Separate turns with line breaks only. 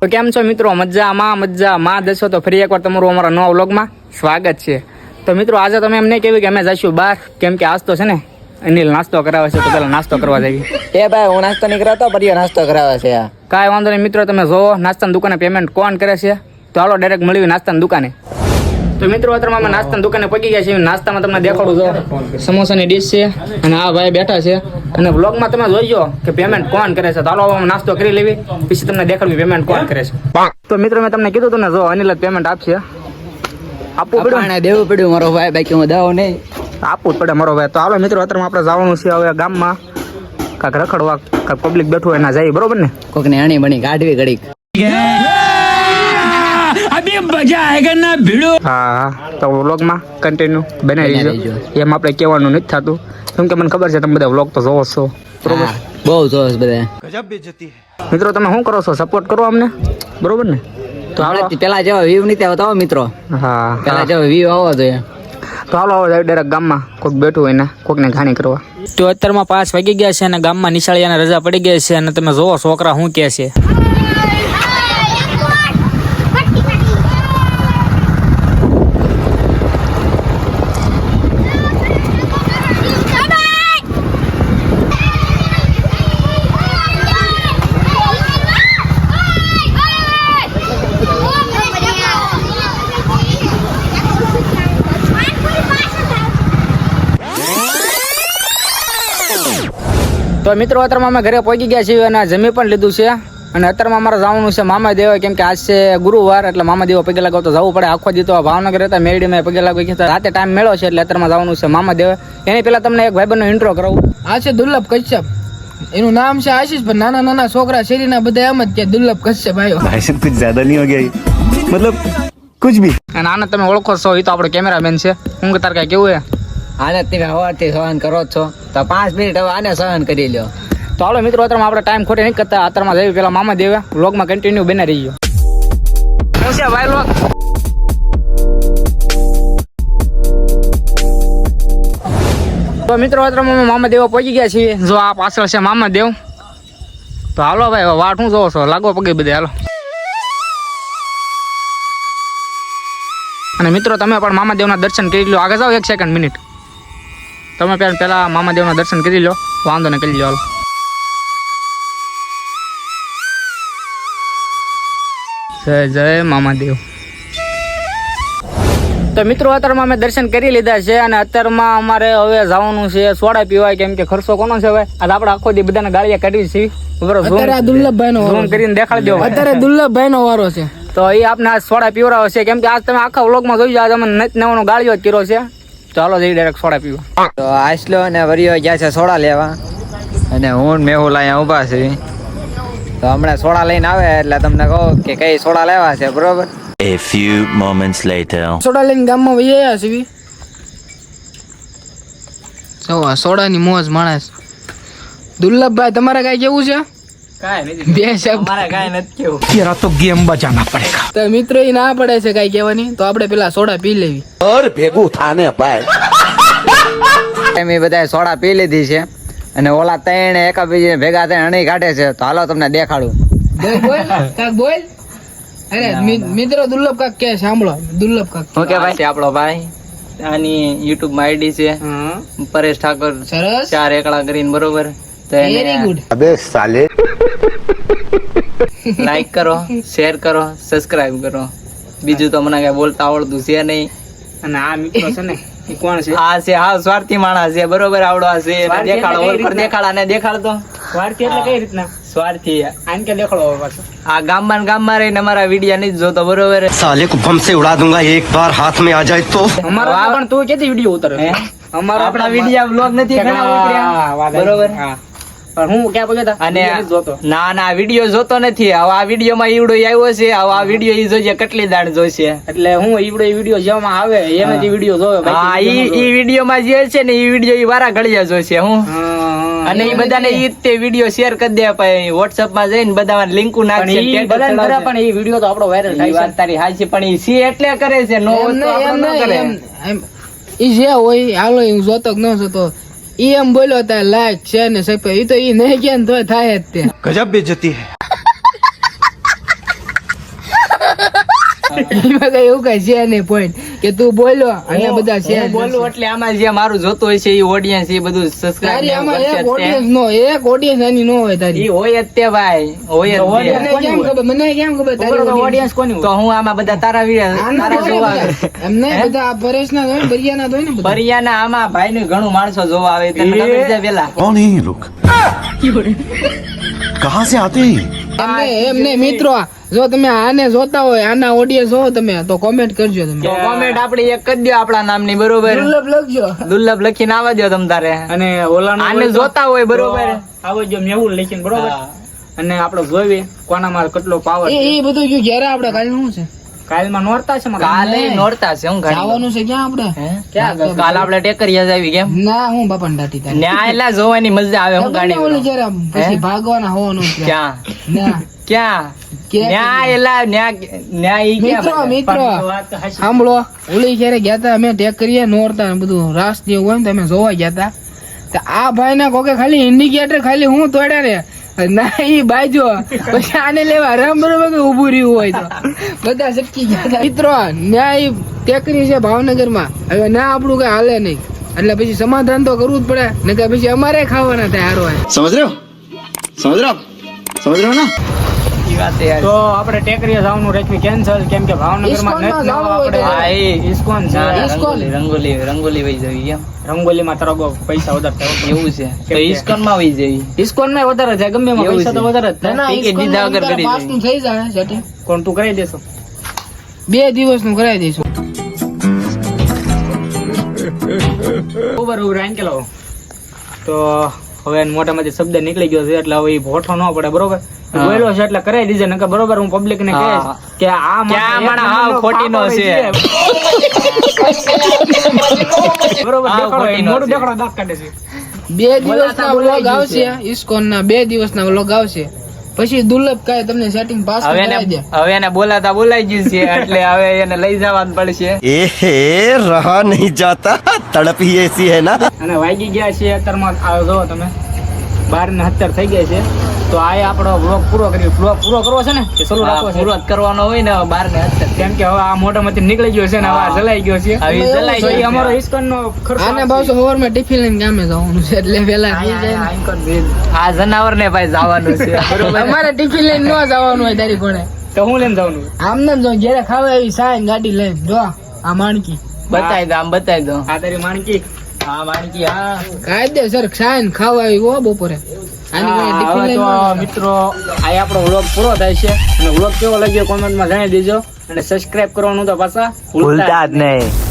તો કેમ છો મિત્રો? મજામાં મજામાં. દસો તો ફરી એકવાર તમારું અમારા નવા વ્લોગમાં સ્વાગત છે. તો મિત્રો આજે તમે એમ નહીં કહેવું કે અમે જઈશું બહાર. કેમ કે આજ તો છે ને અનિલ નાસ્તો કરાવે છે તો પહેલાં નાસ્તો કરવા જઈએ.
એ ભાઈ હું નાસ્તો નહીં કરાવતો પરિયો નાસ્તો કરાવે છે.
કાંઈ વાંધો નહીં મિત્રો તમે જોવો નાસ્તાની દુકાને પેમેન્ટ કોણ કરે છે? તો હાલો ડાયરેક્ટ મળ્યું નાસ્તાની દુકાને. તો મિત્રો અત્યારમાં અમે નાસ્તાની દુકાને પગી ગયા છીએ. નાસ્તામાં તમને દેખાડું છો સમોસાની ડીશ છે અને આ ભાઈ બેઠા છે. અને વ્લોગમાં તમે જોઈજો કે પેમેન્ટ કોણ કરે છે. તો નાસ્તો કરી લેવી. પછી તમને દેખાડવી પેમેન્ટ કોણ કરે છે. તો મિત્રો મેં તમને કીધું હતું ને જો અનિલ પેમેન્ટ આપશે. આપવું પડ્યું?
દેવું પડ્યું મારો ભાઈ બાકી હું દાવો નહીં.
આપવું જ પડે મારો ભાઈ. તો હાલો મિત્રો અત્યારમાં આપણે જવાનું છે હવે ગામમાં. કાંક રખડવા કાંક પબ્લિક બેઠું એના જાય. બરોબર ને?
કોક ને અણી બની કાઢવી ઘડીક.
હા તો વ્લોગમાં કન્ટિન્યુ બનાવી
બનાવી
એમ આપણે કહેવાનું નથી થતું. કેમ કે મને ખબર છે તમે બધા વ્લોગ તો જોવો છો. બરોબર?
બહુ જોશ બધા.
મિત્રો તમે શું કરો છો? સપોર્ટ કરો અમને? બરોબર ને? તો હાલો.
પેલા જેવા વ્યૂ નથી આવતા હો મિત્રો.
હા
પેલા જેવા વ્યૂ આવવા જોઈએ.
તો હાલો હવે ડાયરેક્ટ ગામમાં કોઈક બેઠું હોય ને કોઈકને ઘાણી કરવા. તો અત્યારમાં પાંચ વાગી ગયા છે અને ગામમાં નિશાળિયાને રજા પડી ગઈ છે અને તમે જોવો છોકરા શું કહે છે. તો મિત્રો અત્યારમાં અમે ઘરે પહોંચી ગયા છીએ અને જમી પણ લીધું છે. અને અત્યારમાં અમારે જવાનું છે મામા દેવા કેમ કે આજ છે ગુરુવાર એટલે મામા દેવા પગે લગાવ તો જવું પડે. આખો દી ભાવનગર હતા મેળીમાં પગે લાગવા ગયા રાતે ટાઈમ મેળો છે એટલે અત્યારમાં જવાનું છે મામા દેવા. એની પહેલાં તમને એક ભાઈબંધનો ઇન્ટ્રો કરાવું.
આ છે દુર્લભ કશ્યપ. એનું નામ છે આશીષ પણ નાના નાના છોકરા શેરીના બધા એમ જ કે દુર્લભ કશ્યપ આવ્યો.
ભાઈ સાહેબ કુછ જ્યાદા નહીં હો ગયા મતલબ કુછ ભી
અને આને તમે ઓળખો છો એ તો આપણો કેમેરામેન છે. હું તાર કાંઈ કેવું હે
આને તમે સવારથી સહન કરો છો. તો પાંચ મિનિટ હવે આને સહન કરી લો
તો હાલો મિત્રો, અત્યારમાં આપણે ટાઈમ ખોટે નહીં કરતા. અત્યારમાં જઈએ પેલા મામા દેવે. વ્લોગમાં કન્ટિન્યુ બને રહી તો મિત્રો, અત્યારમાં અમે મામા દેવા પહોંચી ગયા છીએ. જો આ પાછળ છે મામા દેવ. તો હાલો ભાઈ વાટ શું જોવો છો? લાગો પગે બધે, હાલો. અને મિત્રો, તમે પણ મામા દેવના દર્શન કરી લો આગળ જાઓ એક સેકન્ડ મિનિટ તમે પેલા પહેલા મામાદેવના દર્શન કરી લો. વાંધો ને કરી લો હાલો. જય જય મામાદેવ. તો મિત્રો અત્યારમાં અમે દર્શન કરી લીધા છે અને અત્યારમાં અમારે હવે જવાનું છે સોડા પીવાય કેમ કે ખર્ચો કોનો છે હવે? આજે આપણે આખો દી બધાને ગાળિયા કાઢી છે. બરોબર
અત્યારે દુર્લભભાઈ નો
ઝૂમ કરીને દેખાડી દો.
અત્યારે દુર્લભભાઈ નો વારો છે.
તો એ આપને આજ સોડા પીવડાવે છે. કેમ કે આજ તમે આખા વ્લોગમાં જોઈ આજ અમે નત નવાનો ગાળિયો જ કર્યો છે. ચાલો જઈ ડાયરેક્ટ સોડા પીવા.
તો આસલો અને વરિયો ગયા છે સોડા લેવા. અને હું મેહુલ અહીંયા ઊભા છે. તો હમણાં સોડા લઈને આવે એટલે તમને કહો કે કઈ સોડા લેવા છે બરોબર?
A few moments later.
Soda લઈને ગામમાં વહી આવ્યા છે સોડાની મોજ માણસ. દુર્લભભાઈ તમારે કઈ કેવું છે?
તો ગેમ બજાના પડેગા
તો મિત્ર એ ના પડે છે કઈ કહેવાની? તો આપણે પેલા સોડા પી લેવી. અર ભેગું થાને ભાઈ.
એમ એ બધા સોડા પી લીધી છે. અને ઓલા ત્રણ એકા ભેગા થઈને અણી કાઢે છે. તો હાલો તમને દેખાડું.
બોલ? અરે મિત્રો દુર્લભ કાક કે સાંભળો. દુર્લભ કાક
ઓકે ભાઈ આપણો ભાઈ. આની યુટ્યુબમાં આઈડી છે. પરેશ ઠાકોર.
સરસ.
ચાર એકડા કરીને બરોબર.
વેરી ગુડ અબે સાલે
લાઈક કરો શેર કરો સબસ્ક્રાઇબ કરો બીજું તો મને કઈ બોલતા આવડતું છે નહીં.
અને આ મિત્રો છે ને કોણ છે?
આ છે હા સ્વાર્થી માણસ છે બરોબર આવડો આ છે. દેખાડો
ઓલ
દેખાડા ને દેખાડતો.
સ્વાર્થી એટલે કઈ રીતના?
સ્વાર્થી.
આન કે દેખાડો પાછો.
આ ગામમાં ગામમાં રહીને અમારા વિડિયા નહીં જોતો બરોબર?
સાલે કો સે ઉડા દુંગા એક વાર હાથ મે આ જાય તો
અમારો પણ તું કેતી વિડિયો ઉતરે? અમારો
આપણા વિડિયા બ્લોગ નથી ઘણા ઉતર્યા. બરોબર?
હા. પણ હું ક્યાં પગે તા?
અને ના ના વીડિયો જોતો નથી. હવે આ વીડિયો માં ઈવડો આવ્યો છે. હવે આ વીડિયો ઈ જોજે કેટલી દાણ જોશે.
એટલે હું ઈવડો વીડિયો જેમાં આવે એને જ વીડિયો જોવે
હા ઈ ઈ વીડિયો માં જે છે ને ઈ વીડિયો ઈ વારા ઘડિયા જોશે હું. અને એ બધાને ઈ તે વીડિયો શેર કરી દે પછી વોટ્સઅપમાં જઈને બધા લિંકુ
પણ
નાખશે
ઈ
status
બધાને પણ ઈ વીડિયો તો આપણો વાયરલ
ઈ
થાય
વાત તારી હાચી પણ ઈ સી એટલે કરે છે નો તો આપણો ન કરે.
ઈ જે હોય હાલો હું જોતો કે ન જોતો ઈ એમ બોલો તા લાખ છે ને સપે એ તો એ નહીં કે તો થાય જ તે.
ગજબ
બેજતી હે. એવું કઈ છે નહીં પોઈન્ટ કે તું બોલો અને બધા છે
બોલું એટલે આમાં જે મારું જોતો હોય છે એ ઓડિયન્સ એ બધું સબસ્ક્રાઇબ
ઓડિયન્સ નો એક ઓડિયન્સ આની નો હોય તારી.
હોય તે ભાઈ હોય જ
કેમ ખબર? મને કેમ ખબર તારી
ઓડિયન્સ કોની
તો હું આમાં બધા તારા તારા જોવા
એમને બધા પરેશ ના હોય બરિયા ના હોય ને બરિયા
ના આમાં ભાઈ ને ઘણું માણસો જોવા આવે. તને ખબર પેલા?
કોણ હે લોક? કહાં
સે આતે એમને એમને મિત્રો જો તમે આને જોતા હોય આના ઓડિયન્સ હો તમે તો કોમેન્ટ કરજો તમે.
તો કોમેન્ટ આપડી એક જ દો આપણા નામની બરોબર?
દુર્લભ લખજો.
દુર્લભ લખીને આવા દો તમ તારે.
અને ઓલાનું
આને જોતા હોય બરોબર?
તો આવો જો મેહુલ લખીને બરોબર? અને આપણે જોઈએ કોનામાં કેટલો પાવર
એ એ બધું જો ઘેરે આપણે કાલે શું છે?
કાલમાં નોરતા છે
કાલે નોરતા છે હું
જવાનું છે ક્યાં આપણે?
ક્યાં? કાલ આપણે ટેકરિયા જાવી આવી કેમ?
ના હું બાપા દાટી તારી.
ન્યા એટલે જોવાની મજા આવે હું
ઓલી
ગાડી
જયારે પછી ભાગવાના હોવાનું છે.
ક્યાં?
ના.
ક્યાં?
ખાલી ઇન્ડિકેટર ખાલી હું તોડ્યા ને ના ઈ બાજુ પછી આને લેવા રામ ઉભું રહ્યું હોય તો. બધા સટકી ગયા મિત્રો ન્યા ઈ ટેકરી છે ભાવનગરમાં હવે ના આપણું કઈ હાલે નહીં. એટલે પછી સમાધાન તો કરવું જ પડે ને કે પછી અમારે ખાવાના થાય હારો
સમજ રહ્યો? સમજ રહ્યો?
સમજ રહ્યો ને?
તો આપણે ટેકરીએ જવાનું રાખ્યું કેન્સલ કેમ કે ભાવનગરમાં નથી આપણે.
હા એ
ઇસ્કોન છે
રંગોલી રંગોલી રંગોલી વહી જવી કેમ
રંગોલીમાં તરગો પૈસા વધારે થાય.
એવું છે. તો ઇસ્કોનમાં વહી જવી.
ઇસ્કોનમાં વધારે જાય ગમે એમાં પૈસા તો વધારે જ થાય.
ટિકિટ દીધા વગર કરી
થઈ જાય જટી
કોણ તું કરાવી દેશો?
બે દિવસનું કરાવી દઈશું.
ઉપર ઉપર આંકે લાવો. તો હવે મોટામાંથી શબ્દ નીકળી ગયો છે એટલે હવે ભોઠો ન પડે બરોબર?
હા.
છે એટલે કરાવી દીધે નકર બરોબર હું પબ્લિક ને કહીશ કે આ
કે આ ખોટી નો છે.
બરોબર
હાવ
દેખાડો, દાંત કાઢે છે.
બે દિવસના વ્લોગ આવશે ઇસ્કોન ના બે દિવસના વ્લોગ આવશે. પછી દુર્લભ કાય તમને સેટિંગ પાસ કરાવી
હવે એને બોલાતા બોલાઈ ગયું છે એટલે હવે એને લઈ જવાનું પડશે.
એ હે રહા નહીં જાતા. તડપી એસી હે ના.
અને વાગી ગયા છે અત્યારમાં આવો જો તમે બાર ને 17 થઈ ગયા છે. તો આ આપણો બ્લોગ પૂરો કર્યો બ્લોગ પૂરો કરવો છે ને કે સોલો રાખવો છે?
પૂરો કરવાનો હોય ને બહાર ને
કેમ કે હવે આ મોઢામાંથી નીકળી ગયો છે ને હવે આ જલાઈ ગયો છે.
હવે જલાઈ
ગયો
છે.
અમારો. ઇસ્કોન નો ખર્ચો
આને બસ ઓવરમાં ટિફિન લઈને ગામે જવાનું છે એટલે વેલા ને.
આ જનાવર ને ભાઈ જવાનું છે. બરોબર.
અમારે ટિફિન લઈને ન જવાનું હોય તારી કોણે.
તો હું લઈને જવાનું?
આમ ને જો ઘેરે ખાવા એવી સાઈન ગાડી લઈને. જો આ માણકી.
બતાવી દો આમ બતાવી દો.
આ તારી માણકી.
હા. સર હા
કાયદેસર સાય ને ખાવા આવ્યો બપોરે.
તો મિત્રો આ આપણો વ્લોગ પૂરો થાય છે. અને વ્લોગ કેવો લાગ્યો કોમેન્ટમાં જણાવી દેજો. અને સબસ્ક્રાઇબ કરવાનું તો પાછા ભૂલતા જ
નહીં.